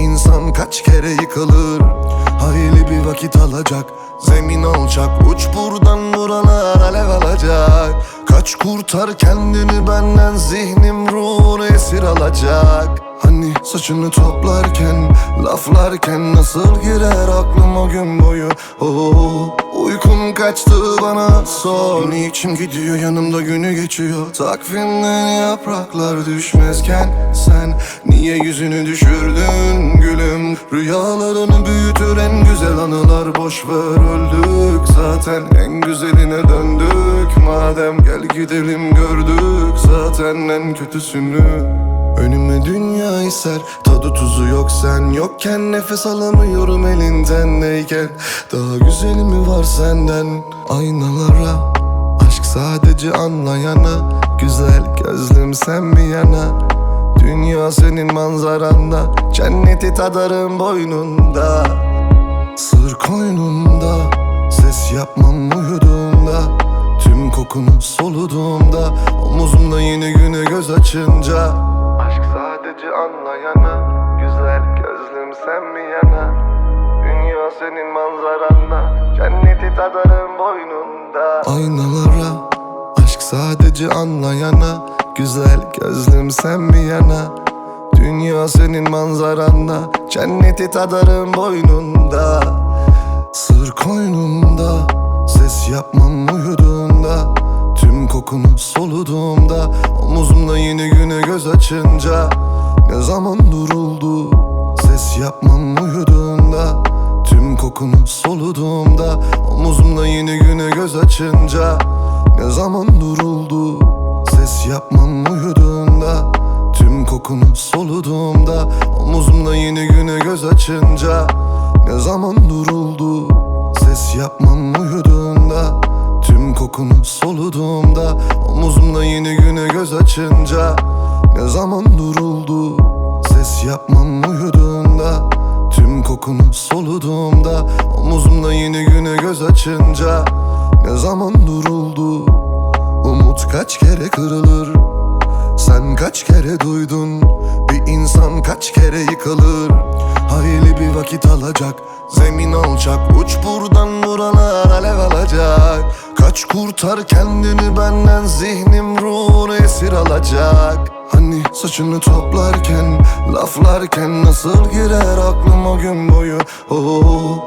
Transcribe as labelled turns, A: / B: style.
A: insan kaç kere yıkılır? Hayli bir vakit alacak Zemin alçak Uç buradan buralar alev alacak. Kaç kurtar kendini benden Zihnim ruhunu esir alacak. Hani saçını toplarken Laflarken nasıl girer aklım o gün boyu? Oh, Uykum kaçtı bana sor Niçin gidiyor yanımda günü geçiyor. Takvimden yapraklar düşmezken Sen niye yüzünü düşürdün Rüyalarını büyütür en güzel anılar Boş ver öldük. Zaten en güzeline döndük. Madem gel gidelim gördük. Zaten en kötüsünü. Önüme dünya iser Tadı tuzu yok. Sen yokken Nefes alamıyorum elinden. Neyken? Daha güzeli mi var senden? Aynalara Aşk sadece anlayana. Güzel gözlüm sen bir yana Dünya senin manzaranda Cenneti tadarım boynunda. Sır koynumda Ses yapmam uyuduğumda Tüm kokunu soluduğumda Omuzumda yeni güne göz açınca. Aşk sadece anlayana Güzel gözlüm sen mi yana? Dünya senin manzaranda Cenneti tadarım boynunda. Aynalara Aşk sadece anlayana Güzel gözlüm sen mi yana? Dünya senin manzaranda Cenneti tadarım boynunda. Sır koynumda Ses yapmam uyuduğunda. Tüm kokunu soluduğumda Omuzumda yeni güne göz açınca. Ne zaman duruldu Ses yapmam uyuduğunda. Tüm kokunu soluduğumda Omuzumda yeni güne göz açınca. Ne zaman duruldu yapmam uyuduğunda Tüm kokunu soluduğumda Omuzumda yeni güne göz açınca Ne zaman duruldu? Ses yapmam uyuduğunda Tüm kokunu soluduğumda Omuzumda yeni güne göz açınca Ne zaman duruldu? Ses yapmam uyuduğunda Tüm kokunu soluduğumda Omuzumda yeni güne göz açınca Ne zaman duruldu Umut kaç kere kırılır? Sen kaç kere duydun? Bir insan kaç kere yıkılır? Hayli bir vakit alacak Zemin alçak. Uç buradan buralar alev alacak. Kaç kurtar kendini benden Zihnim ruhunu esir alacak. Hani saçını toplarken Laflarken nasıl girer aklım o gün boyu? Oh,